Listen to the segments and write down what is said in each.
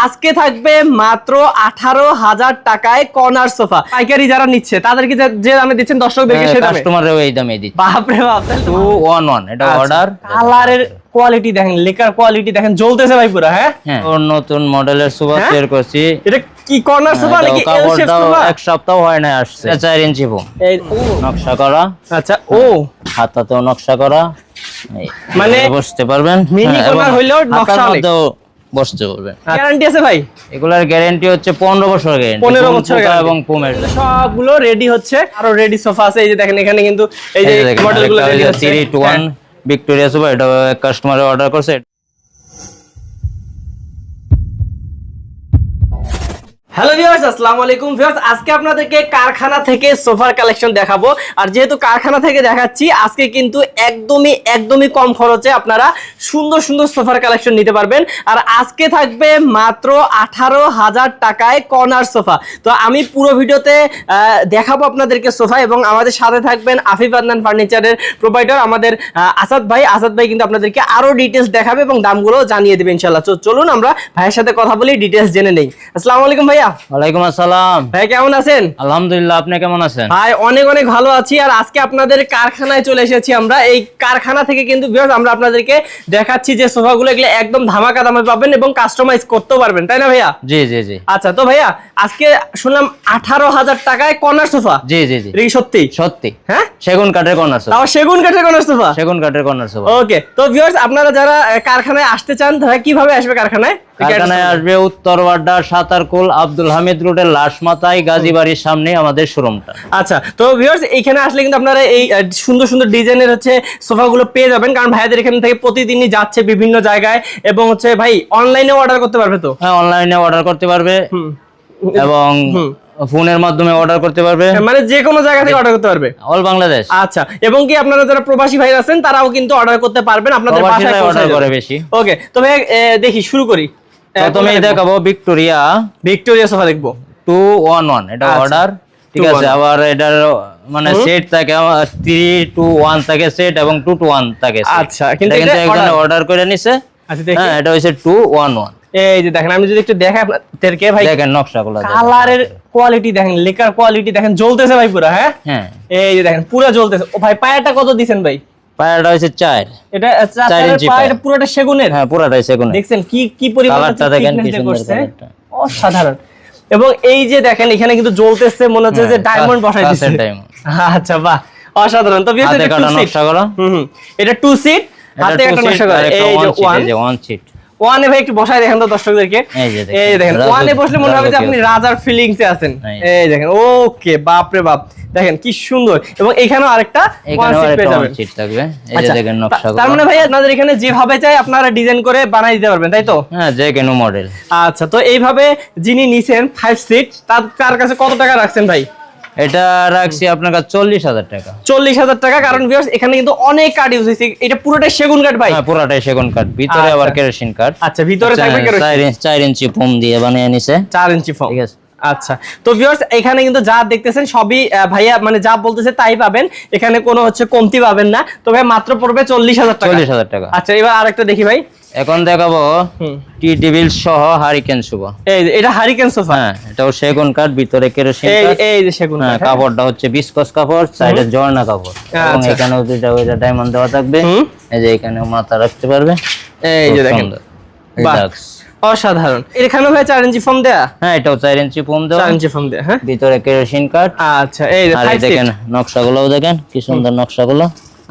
আজকে থাকবে মাত্র আঠারো হাজার টাকায় কর্নার সোফা। পাইকারি যারা নিচ্ছে তাদেরকে যে- দামে দিচ্ছেন দর্শকদেরকে সে দামে? এই দামে দিচ্ছি। বাপরে বাপ। টু ওয়ান ওয়ান এটা। অর্ডার কালারের কোয়ালিটি দেখেন লেকার কোয়ালিটি দেখেন জ্বলতেছে ভাই পুরো হ্যাঁ? হ্যাঁ নতুন মডেলের সোফা হ্যাঁ? তৈরি করছি। এটা কি কর্নার সোফা হ্যাঁ, নাকি এল শেপ সোফা? এক সপ্তাহ হয় না আসছে। এটা চার ইঞ্চি ফোম এই ও। নকশা করা। আচ্ছা ও। হাতাতেও নকশা করা। মানে বুঝতে পারবেন? মিনি হ্যাঁ, কর্নার এবং নকশা বসতে পারবে গ্যারান্টি আছে ভাই? এগুলার গ্যারান্টি হচ্ছে পনেরো বছর গ্যারান্টি 15 বছর এবং পুমের সবগুলো রেডি হচ্ছে। আরও রেডি সোফা আছে। এই যে দেখেন এখানে কিন্তু এই যে মডেলগুলো রেডি হচ্ছে। টু ভিক্টোরিয়া সোফা এটা কাস্টমার অর্ডার করছে। হ্যালো ভিউয়ার্স আসসালামু আলাইকুম। ভিউয়ার্স আজকে আপনাদেরকে কারখানা থেকে সোফার কালেকশন দেখাবো। আর যেহেতু কারখানা থেকে দেখাচ্ছি, আজকে কিন্তু একদমই একদমই কম খরচে আপনারা সুন্দর সুন্দর সোফার কালেকশন নিতে পারবেন। আর আজকে থাকবে মাত্র আঠারো হাজার টাকায় কর্নার সোফা। তো আমি পুরো ভিডিওতে দেখাবো আপনাদেরকে সোফা এবং আমাদের সাথে থাকবেন আফিফ আদনান ফার্নিচারের প্রোভাইডার আমাদের আসাদ ভাই। আসাদ ভাই কিন্তু আপনাদেরকে আরও ডিটেলস দেখাবে এবং দামগুলো জানিয়ে দেবে ইনশাল্লাহ চলুন আমরা ভাইয়ের সাথে কথা বলি ডিটেলস জেনে নেই। আসসালামু আলাইকুম ভাইয়া। ওয়ালাইকুম আসসালাম। ভাই কেমন আছেন? আলহামদুলিল্লাহ আপনি কেমন আছেন? ভাই অনেক অনেক ভালো আছি। আর আজকে আপনাদের কারখানায় চলে এসেছি আমরা। এই কারখানা থেকে কিন্তু viewers আমরা আপনাদেরকে দেখাচ্ছি যে সোফাগুলো এগুলো একদম ধামাকা দামে পাবেন এবং কাস্টমাইজ করতেও পারবেন। তাই না ভাইয়া? জি জি জি। আচ্ছা তো ভাইয়া আজকে শুনলাম আঠারো হাজার টাকায় কর্নার সোফা। জি জি জি। সত্যি? সত্যি। হ্যাঁ? সেগুন কাঠের কর্নার সোফা। তাও সেগুন কাঠের কর্নার সোফা? সেগুন কাঠের কর্নার সোফা। ওকে তো ভিউয়ার্স আপনারা যারা কারখানায় আসতে চান তারা কীভাবে আসবে কারখানায়? কারখানায় আসবে উত্তর বাড্ডা সাতারকুল আব্দুল হামিদ রোডের লাশমাতাই গাজীবাড়ির সামনে আমাদের শোরুমটা। আচ্ছা তো ভিউয়ার্স এখানে আসলে কিন্তু আপনারা এই সুন্দর সুন্দর ডিজাইনের হচ্ছে সোফাগুলো পেয়ে যাবেন। কারণ ভাইয়াদের এখান থেকে প্রতিদিনই যাচ্ছে বিভিন্ন জায়গায় এবং হচ্ছে ভাই অনলাইনে অর্ডার করতে পারবে তো? হ্যাঁ অনলাইনে অর্ডার করতে পারবে এবং ফোনের মাধ্যমে অর্ডার করতে পারবে। মানে যে কোনো জায়গা থেকে অর্ডার করতে পারবে? অল বাংলাদেশ আচ্ছা এবং কি আপনারা যারা প্রবাসী ভাই আছেন তারাও কিন্তু অর্ডার করতে পারবেন আপনাদের বাসায় যাবে। করে বেশি। ওকে তো ভাই দেখি শুরু করি। প্রথমে দেখাবো। ভিক্টোরিয়া। ভিক্টোরিয়া সোফা দেখব। টু ওয়ান ওয়ান এটা আচ্ছা। অর্ডার ঠিক আছে? আবার এটার মানে সেট থাকে থ্রি টু ওয়ান থাকে সেট এবং টু টু ওয়ান থাকে আচ্ছা, কিন্তু order- অর্ডার করে নিছে। আচ্ছা দেখি। হ্যাঁ এটা হচ্ছে টু ওয়ান ওয়ান এই যে দেখেন আমি যদি একটু দেখাই আপনাদেরকে ভাই দেখেন নকশাগুলো। কালারের কোয়ালিটি দেখেন লেকার কোয়ালিটি দেখেন জ্বলতেছে ভাই পুরো হ্যাঁ? হ্যাঁ। এই যে দেখেন পুরো জ্বলতেছে। ও ভাই পায়াটা কত দিছেন ভাই? পায়াটা হচ্ছে চার। এটা চার ইঞ্চি পায়া পায়া। পুরোটা সেগুনের? হ্যাঁ পুরোটাই সেগুনের। দেখছেন কি কি পরিমাণ কালারটা দেখেন কি সুন্দর অসাধারণ। এবং এই যে দেখেন এখানে কিন্তু জ্বলতেছে মনে হচ্ছে যে হ্যাঁ, ডায়মন্ড বসাই দিয়েছে আচ্ছা বাহ অসাধারণ। তো হাতে এটা টু সিট এটা টু সিট হাতে একটা নকশা করা। এই যে ওয়ান সিট ওয়ানে ভাই একটু বসায় দেখেন তো দর্শকদেরকে। এই দেখেন, ওয়ানে বসলে মনে হবে যে আপনি রাজার ফিলিংস এ আছেন। এই। দেখেন ওকে বাপ রে বাপ। দেখেন কি সুন্দর। এবং এখানেও আরেকটা ওয়ান সিট পেয়ে যাবেন। সিট থাকবে। এই যে আচ্ছা, দেখেন নকশাগুলো তার মানে ভাই আপনাদের এখানে যেভাবে চাই আপনারা ডিজাইন করে বানাই দিতে পারবেন তাই তো? হ্যাঁ যে কোনো মডেল আচ্ছা তো এইভাবে যিনি নিছেন ফাইভ সিট তার কাছে কত টাকা রাখছেন ভাই? এটা রাখছি আপনার কাছে চল্লিশ হাজার টাকা। চল্লিশ হাজার টাকা কারণ এখানে কিন্তু অনেক কাঠ ইউজ হয়েছে। এটা পুরোটাই সেগুন কাঠ ভাই। হ্যাঁ পুরাটাই সেগুন কাঠ ভিতরে আচ্ছা। আবার কেরোসিন কাঠ আচ্ছা ভিতরে চার- ইঞ্চ- চার ইঞ্চি ফোম দিয়ে বানিয়ে নিছে। চার ইঞ্চি ফোম ঠিক আছে। আচ্ছা। তো ভিউয়ার্স এখানে কিন্তু যা দেখতেছেন সবই ভাইয়া মানে যা বলতেছে তাই পাবেন। এখানে কোনো হচ্ছে কমতি পাবেন না। তো ভাই মাত্র পড়বে চল্লিশ হাজার টাকা। চল্লিশ হাজার টাকা। আচ্ছা এবার আরেকটা দেখি ভাই। এখন দেখাবো টি টেবিল সহ হারিকেন শুভ। এই যে, এটা হারিকেন সোফা? হ্যাঁ এটাও সেগুন কাঠ ভিতরে কেরোসিন এই এই যে সেগুন হ্যাঁ কাঠ, হ্যাঁ? কাপড়টা হচ্ছে বিস্কস কাপড় সাইডে ঝর্ণা কাপড়। এবং আচ্ছা। এখানেও দুইটা ওইটা ডায়মন্ড দেওয়া থাকবে। এই যে এখানে মাথা রাখতে পারবে। এই যে দেখেন। বাহ। অসাধারণ। এখানে ভাই চার ইঞ্চি ফোম দেয়া? হ্যাঁ এটাও চার ইঞ্চি ফোম দেওয়া। চার ইঞ্চি ফোম দেয়া হ্যাঁ। ভিতরে কেরোসিন কাঠ। আচ্ছা এই দেখেন নকশাগুলোও দেখেন কি সুন্দর নকশাগুলো।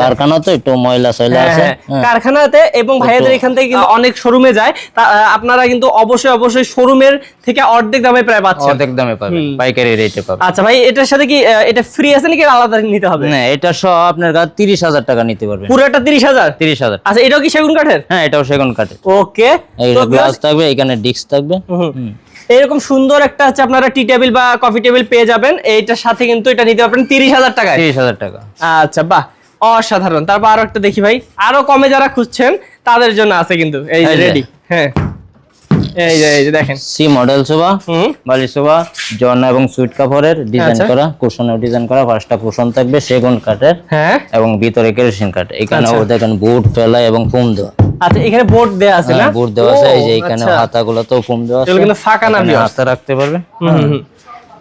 কারখানা তো একটু ময়লা সয়লা হ্যাঁ, আছে হ্যাঁ। হ্যাঁ। কারখানাতে এবং ভাইয়াদের এখান থেকে কিন্তু অনেক শোরুমে যায়। তা আপনারা কিন্তু অবশ্যই অবশ্যই শোরুমের থেকে অর্ধেক দামে প্রায় পাচ্ছেন। অর্ধেক দামে পাবে পাইকারি রেটে পাবে আচ্ছা ভাই এটার সাথে কি এটা ফ্রি আছে নাকি আলাদা নিতে হবে? না এটা সহ আপনার কাছে তিরিশ হাজার টাকা নিতে পারবে পুরোটা তিরিশ হাজার? তিরিশ হাজার। আচ্ছা এটাও কি সেগুন কাঠের? হ্যাঁ এটাও সেগুন কাঠে ওকে এইটা গ্লাস থাকবে এখানে ডিস্ক থাকবে। হুম। এরকম সুন্দর একটা হচ্ছে আপনারা টি টেবিল বা কফি টেবিল পেয়ে যাবেন। এইটার সাথে কিন্তু এটা নিতে পারবেন তিরিশ হাজার টাকায়। তিরিশ হাজার টাকা। আচ্ছা বাহ। অসাধারণ তারপর আরও একটা দেখি ভাই আরও কমে যারা খুঁজছেন তাদের জন্য আছে কিন্তু এই যে। রেডি হ্যাঁ এই যে এই যে দেখেন সি মডেল বালি জর্না এবং সুইট কাপড়ের ডিজাইন আচ্ছা। করা কুশনের ডিজাইন করা কুশন থাকবে সেগুন কাঠের হ্যাঁ এবং ভিতরে কেরোসিন কাঠ এখানে আচ্ছা। ও দেখেন বুট ফেলা এবং ফুম দেওয়া আচ্ছা এখানে বোর্ড দেয়া আছে না বুট দেওয়া আছে এই যে এখানে আচ্ছা। হাতাগুলো তো ফুম দেওয়া আছে এগুলো ফাঁকা না? হাতা রাখতে পারবে হুম, হুম।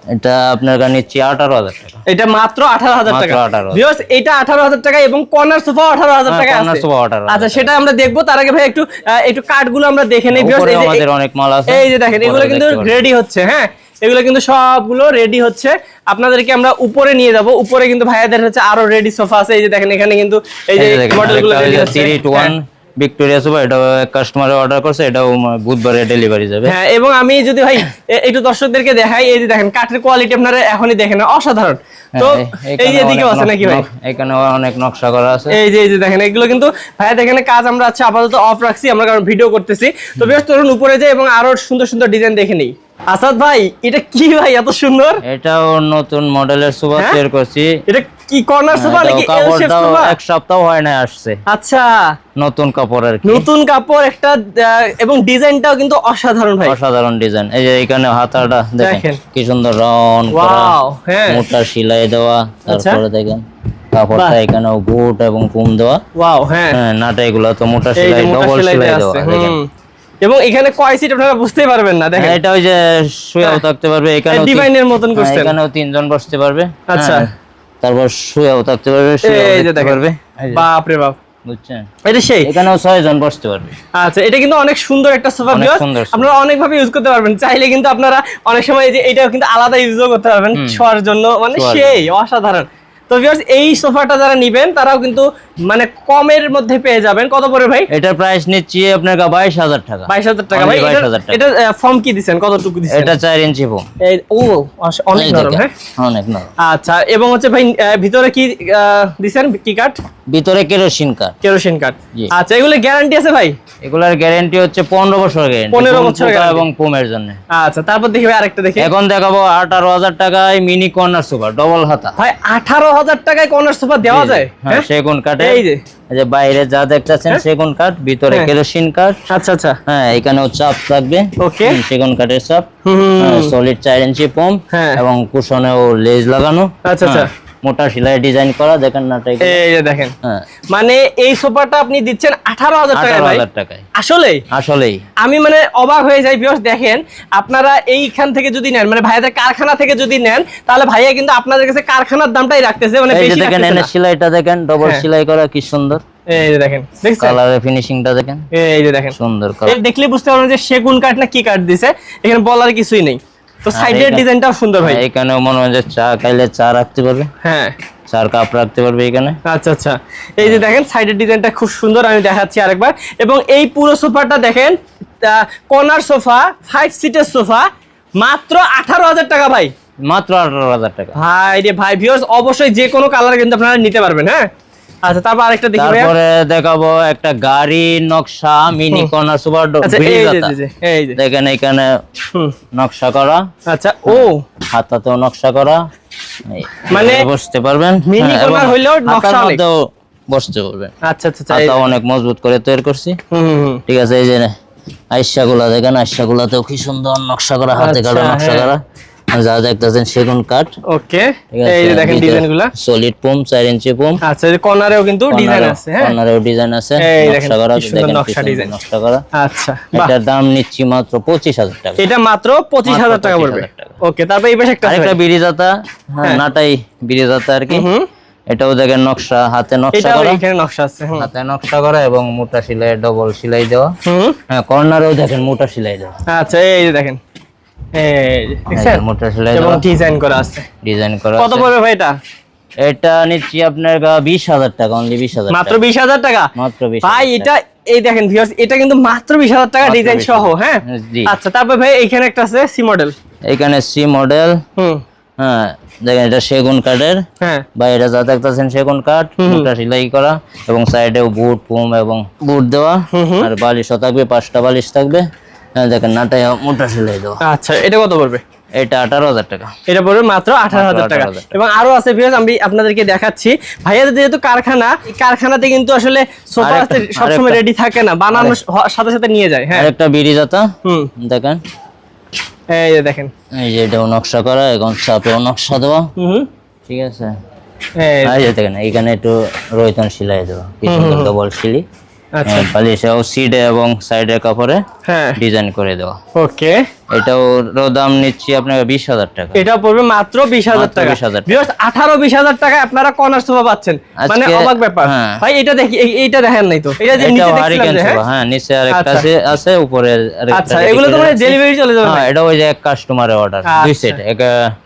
এটা আপনার কাছে নিচ্ছি আঠারো হাজার টাকা। এটা মাত্র আঠারো হাজার টাকা। ভিউয়ার্স এটা আঠারো হাজার টাকা এবং কর্নার সোফা আঠারো হাজার হ্যাঁ, টাকা corner আছে। sofa 18,000 আচ্ছা সেটা আমরা দেখব। তার আগে ভাই একটু একটু কাঠগুলো আমরা দেখে নেই যে- আমাদের অনেক মাল আছে। এই যে দেখেন এগুলো কিন্তু রেডি হচ্ছে হ্যাঁ? এগুলো কিন্তু সবগুলো রেডি হচ্ছে। আপনাদেরকে আমরা উপরে নিয়ে যাব। উপরে কিন্তু ভাইয়াদের হচ্ছে আরও রেডি সোফা আছে। এই যে দেখেন এখানে কিন্তু এই যে মডেলগুলো রেডি হচ্ছে ভিক্টোরিয়া সোফা এটা কাস্টমারে অর্ডার করছে এটাও বুধবারে ডেলিভারি যাবে। হ্যাঁ এবং আমি যদি ভাই একটু দর্শকদেরকে দেখাই এই যে দেখেন কাঠের কোয়ালিটি আপনারা এখনই দেখেন অসাধারণ। তো হ্যাঁ, এই যে এদিকেও আছে নাকি ভাই? এখানে অনেক নকশা করা আছে। এই যে এই যে দেখেন এগুলো কিন্তু ভাইয়া দেখেন কাজ আমরা আছে আপাতত অফ রাখছি আমরা কারণ ভিডিও করতেছি। তো বেশ তরুণ উপরে যাই এবং আরও সুন্দর সুন্দর ডিজাইন দেখে নেই। আসাদ ভাই এটা কি ভাই এত সুন্দর? এটাও নতুন মডেলের সোফা হ্যাঁ? তৈরি করছি। এটা কি কর্নার সোফা নাকি এল শেপ সোফা? এক সপ্তাহ হয় না আসছে। আচ্ছা। নতুন কাপড় আর কি? নতুন কাপড় একটা এবং ডিজাইনটাও কিন্তু অসাধারণ ভাই। অসাধারণ ডিজাইন। এই যে এখানে হাতাটা দেখেন। কি সুন্দর রাউন্ড করা। হ্যাঁ। মোটা সেলাই দেওয়া আচ্ছা। তারপরে দেখেন কাপড়টা। এখানেও বুট এবং ফুম দেওয়া। ওয়াও হ্যাঁ। হ্যাঁ নাটা এগুলো তো মোটা সেলাই ডবল সেলাই দেওয়া দেখেন। এবং এখানে কয় সিট আপনারা বুঝতেই পারবেন না দেখেন। হ্যাঁ, এটা ওই যে শুয়েও হ্যাঁ। থাকতে পারবে এখানে ডিভাইনের মতন করছেন। এখানেও তিনজন বসতে পারবে। আচ্ছা। তারপর শুয়েও থাকতে পারবে এই যে দেখতে পারবে। বাপ রে বাপ। বুঝছেন? এটা সেই। এখানেও ছয় জন বসতে পারবে। আচ্ছা এটা কিন্তু অনেক সুন্দর একটা সোফা ভিউয়ার্স আপনারা অনেক ভাবে ইউজ করতে পারবেন। চাইলে কিন্তু আপনারা অনেক সময় এই যে এটাও কিন্তু আলাদা ইউজও করতে পারবেন। শোয়ার জন্য। মানে সেই অসাধারণ। তো ভিউয়ার্স এই সোফাটা যারা নিবেন তারাও কিন্তু মানে কমের মধ্যে পেয়ে যাবেন। কত পড়ে ভাই? এটার প্রাইস নিচ্ছি আপনার বাইশ হাজার টাকা। বাইশ হাজার টাকা। ভাই এটা ফর্ম কি দিচ্ছেন কতটুকু দিচ্ছেন এটা চার ইঞ্চি ফোম এই ও অনেক নরম হ্যাঁ? অনেক নরম। আচ্ছা এবং হচ্ছে ভাই ভিতরে কি দিছেন? কি কাঠ ভিতরে কেরোসিন কাঠ কেরোসিন কাঠ আচ্ছা এগুলো গ্যারান্টি আছে ভাই? এগুলার গ্যারান্টি হচ্ছে পনেরো বছর গ্যারান্টি 15 বছর এবং পোমের জন্য। আচ্ছা তারপর দেখি ভাই আরেকটা দেখি। এখন দেখাবো আঠারো হাজার টাকায় মিনি কর্নার সুপার ডবল হাতা। ভাই আঠারো হাজার টাকায় কর্নার সোফা দেওয়া যায় হ্যাঁ হ্যাঁ? সেগুন কাঠে। এই যে। যে বাইরে যা দেখতেছেন সেগুন কাঠ ভিতরে হ্যাঁ। কেরোসিন কাঠ। আচ্ছা আচ্ছা। হ্যাঁ এখানেও চাপ থাকবে। ওকে। সেগুন কাঠের চাপ। হুম সলিড চার ইঞ্চি পম্প এবং এবং কুশনেও লেজ লাগানো। আচ্ছা, আচ্ছা। মোটা সেলাই ডিজাইন করা দেখেন না এই যে দেখেন। হ্যাঁ। মানে এই সোফাটা আপনি দিচ্ছেন আঠারো হাজার টাকায় আঠারো ভাই। হাজার টাকায়। আসলে আসলেই। আমি মানে অবাক হয়ে যাই বিকজ দেখেন আপনারা এইখান থেকে যদি নেন মানে ভাইয়াদের কারখানা থেকে যদি নেন তাহলে ভাইয়া কিন্তু আপনাদের কাছে কারখানার দামটাই রাখতেছে মানে এই বেশি দেখেন এনে সেলাইটা দেখেন ডবল হ্যাঁ। সেলাই করা কি সুন্দর। এই যে দেখেন দেখছেন? কালারের ফিনিশিংটা দেখেন। এই যে দেখেন। সুন্দর এই কালার দেখলে বুঝতে পারবেন যে সেগুন কাঠ না কি কাঠ দিছে এখানে বলার কিছুই নেই। তো সাইডের এখানে- ডিজাইনটাও সুন্দর ভাই। এখানেও মনে হয় যে চা খাইলে চা রাখতে পারবে। হ্যাঁ। চার কাপ রাখতে পারবে এখানে আচ্ছা আচ্ছা। এই যে দেখেন সাইডের ডিজাইনটা খুব সুন্দর আমি দেখাচ্ছি আরেকবার। এবং এই পুরো সোফাটা দেখেন কর্নার সোফা ফাইভ সিটের সোফা মাত্র আঠারো হাজার টাকা ভাই। মাত্র আঠারো হাজার টাকা। ভাই রে ভাই ভিউয়ার্স অবশ্যই যে কোনো কালার কিন্তু আপনারা নিতে পারবেন হ্যাঁ? আচ্ছা তারপর আরেকটা দেখি। তারপরে দেখাবো একটা গাড়ি নকশা মিনি কর্নার সুপার আচ্ছা এই যে দেখেন এখানে নকশা করা। আচ্ছা ও। হাতাতেও নকশা করা। মানে বসতে পারবেন। mini হ্যাঁ, হইলেও নকশা। মধ্যেও বসতে পারবেন। আচ্ছা আচ্ছা আচ্ছা অনেক মজবুত করে তৈরি করছি। ঠিক আছে এই যে আইসা গুলা দেখেন আইসা গুলাতেও কি সুন্দর নকশা করা হাতে আচ্ছা, কাটা নকশা হ্যাঁ। করা। যা দেখতেছেন সেগুন কাঠ। ওকে এই যে দেখেন ডিজাইনগুলা সলিড পোম চার ইঞ্চি পোম আচ্ছা এই কর্নারেও কিন্তু ডিজাইন আছে হ্যাঁ? কর্নারেও ডিজাইন আছে। নকশা করা দেখেন নকশা করা। আচ্ছা এটার দাম নিচ্ছি মাত্র পঁচিশ হাজার টাকা। এটা মাত্র পঁচিশ হাজার টাকা পড়বে। ওকে তারপর এই পাশে একটা আরেকটা বিরিজাতা হ্যাঁ হ্যাঁ। নাটাই বিরিজাতা আর কি। হুম এটাও দেখেন নকশা হাতে নকশা করা। এখানে নকশা আছে হাতে নকশা করা এবং মোটা সেলাই ডবল সেলাই দেওয়া। হুম। হ্যাঁ কর্নারেও দেখেন মোটা সেলাই দেওয়া। আচ্ছা এই দেখেন। এই যে, দেখছেন এই যে মোটা সেলাই এবং ডিজাইন করা আছে। ডিজাইন করা কত পড়বে ভাই এটা? এটা নিচ্ছি আপনার বিশ হাজার টাকা অনলি বিশ হাজার মাত্র বিশ হাজার টাকা? মাত্র বিশ ভাই এটা এই দেখেন ভিউয়ার্স এটা কিন্তু মাত্র বিশ হাজার টাকা ডিজাইন সহ হ্যাঁ? আচ্ছা তারপর ভাই এইখানে একটা আছে সি মডেল এখানে সি মডেল হুম। হ্যাঁ দেখেন এটা সেগুন কাঠের। হ্যাঁ। বাইরে যা দেখতেছেন সেগুন কাঠ মোটা সেলাই করা এবং সাইডেও বুট পুম এবং বুট দেওয়া। আর বালিশও থাকবে পাঁচটা বালিশ থাকবে। দেখেন নাটাই মোটা সেলাই দেওয়া। আচ্ছা এটা কত পড়বে? এটা আঠারো হাজার টাকা। এটা পড়বে মাত্র আঠারো হাজার টাকা। এবং আরও আছে আমি আপনাদেরকে দেখাচ্ছি। ভাইয়াদের যেহেতু কারখানা কারখানাতে কিন্তু আসলে সোফা সবসময় রেডি থাকে না বানানোর সাথে সাথে নিয়ে যায় হ্যাঁ। আরেকটা বিড়ি জাতা। হুম। দেখেন। এই যে দেখেন। এই যে এটাও নকশা করা এখন চাপেও নকশা দেওয়া। হুম। ঠিক আছে? এই যে দেখেন। এখানে একটু রয়তন সিলাই দেওয়া। কি সুন্দর ডবল সিলি। আচ্ছা। পালিশেও সিডে এবং সাইডের কাপড়ে হ্যাঁ। ডিজাইন করে দেওয়া। ওকে এটাও দাম নিচ্ছি আপনাকে বিশ হাজার টাকা। এটা পড়বে মাত্র বিশ হাজার টাকা। 20,000 টাকা। আঠারো বিশ হাজার টাকায় আপনারা কর্নার সোফা পাচ্ছেন। মানে অবাক ব্যাপার। হ্যাঁ। ভাই এটা দেখি এইটা দেখেন নাই তো। এটা যে নিচে হারিকেন হ্যাঁ? সোফা। হ্যাঁ? নিচে আরেকটা আচ্ছা। আছে আছে উপরে আচ্ছা এগুলো তো মানে ডেলিভারি চলে যাবে হ্যাঁ এটা ওই যে এক কাস্টমারের অর্ডার দুই আচ্ছা। সেট এক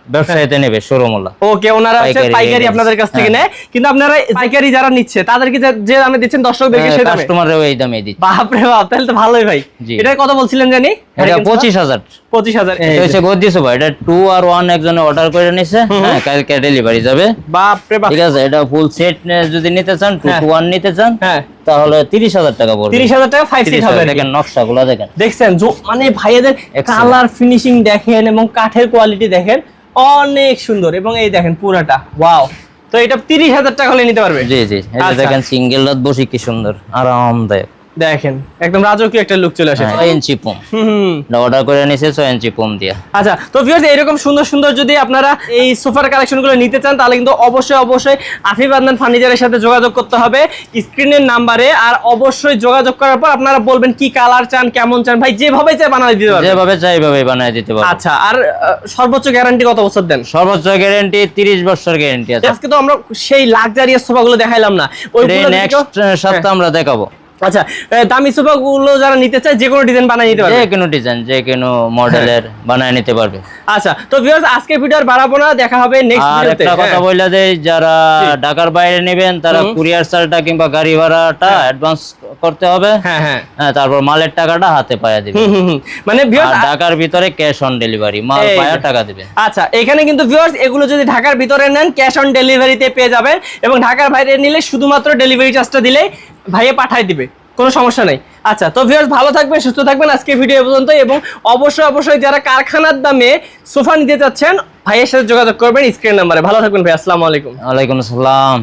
ব্যবসায়ীতে নেবে শোরুমলা ওকে ওনারা হচ্ছে পাইকারি পাইকারি আপনাদের কাছ থেকে হ্যাঁ। নেয়। কিন্তু আপনারা পাইকারি যারা নিচ্ছে তাদেরকে যে- দামে দিচ্ছেন দর্শকদেরকে দামে। কাস্টমারেও এই দামে দিচ্ছি। বাপরে বাপ তাহলে তো ভালোই ভাই। এটা কত বলছিলেন জানি? এটা পঁচিশ হাজার পঁচিশ হাজার এটা গদি সোফা এটা টু আর ওয়ান একজনে অর্ডার করে নিছে হ্যাঁ কালকে ডেলিভারি যাবে। বাপরে বাপ। ঠিক আছে এটা ফুল সেট যদি নিতে চান টু হ্যাঁ। টু ওয়ান নিতে চান হ্যাঁ। তাহলে তিরিশ হাজার টাকা পড়বে। তিরিশ হাজার টাকা ফাইভ সিট হবে আর কি। দেখেন দেখেন। দেখছেন জো- মানে ভাইয়াদের কালার ফিনিশিং দেখেন এবং কাঠের কোয়ালিটি দেখেন অনেক সুন্দর। এবং এই দেখেন পুরাটা ওয়াও তো এটা তিরিশ হাজার টাকা হলে নিতে পারবে? জি জি। আচ্ছা। দেখেন সিঙ্গেল রাত বসি কি সুন্দর আরামদায়ক। দেখেন একদম রাজকীয় একটা লুক চলে আসে। ছয় ইঞ্চি পম হুম হুম। অর্ডার করে নিছে ছয় ইঞ্চি পম দিয়া। আচ্ছা তো ভিউয়ার্স এরকম সুন্দর সুন্দর যদি আপনারা এই সোফার কালেকশনগুলো নিতে চান তাহলে কিন্তু অবশ্যই অবশ্যই আফিফ আদনান ফার্নিচারের সাথে যোগাযোগ করতে হবে স্ক্রিনের নাম্বারে আর অবশ্যই যোগাযোগ করার পর আপনারা বলবেন কি কালার চান কেমন চান ভাই যেভাবে চাই বানাই দিতে পারবেন। যেভাবে চাই এইভাবে বানায় দিতে পারব আচ্ছা আর সর্বোচ্চ গ্যারান্টি কত বছর দেন? সর্বোচ্চ গ্যারান্টি তিরিশ বছর গ্যারান্টি আছে। আজকে তো আমরা সেই লাক্সারিয়াস সোফাগুলো দেখাইলাম না। ওইগুলো নেক্সট সপ্তাহ আমরা দেখাবো। আচ্ছা দামি সোফাগুলো যারা নিতে চায় যে কোনো ডিজাইন বানিয়ে নিতে পারবে? যে কোনো ডিজাইন যে কোনো মডেলের বানায় নিতে পারবে। আচ্ছা তো ভিউয়ার্স আজকে ভিডিও আর বাড়াবো না দেখা হবে নেক্সট আর একটা কথা বলে দেই যারা ঢাকার বাইরে নেবেন তারা কুরিয়ার চার্জটা কিংবা গাড়ি ভাড়াটা অ্যাডভান্স করতে হবে। হ্যাঁ হ্যাঁ। হ্যাঁ তারপর মালের টাকাটা হাতে পায়া দিবে হুম হুম হুম। মানে ভিউয়ার্স ঢাকার ভিতরে ক্যাশ অন ডেলিভারি মাল পায়া টাকা দিবে আচ্ছা এখানে কিন্তু ভিউয়ার্স এগুলো যদি ঢাকার ভিতরে নেন ক্যাশ অন ডেলিভারিতে পেয়ে যাবেন। এবং ঢাকার বাইরে নিলে শুধুমাত্র ডেলিভারি চার্জটা দিলেই ভাইয়ে পাঠাই দিবে, কোনো সমস্যা নেই। আচ্ছা তো ভিউয়ার্স ভালো থাকবেন, সুস্থ থাকবেন আজকে ভিডিও পর্যন্ত এবং অবশ্যই অবশ্যই যারা কারখানার দামে সোফা নিতে চাচ্ছেন, ভাইয়ের সাথে যোগাযোগ করবেন স্ক্রিন নাম্বারে। ভালো থাকবেন ভাই, আসসালামু আলাইকুম। ওয়ালাইকুম আসসালাম।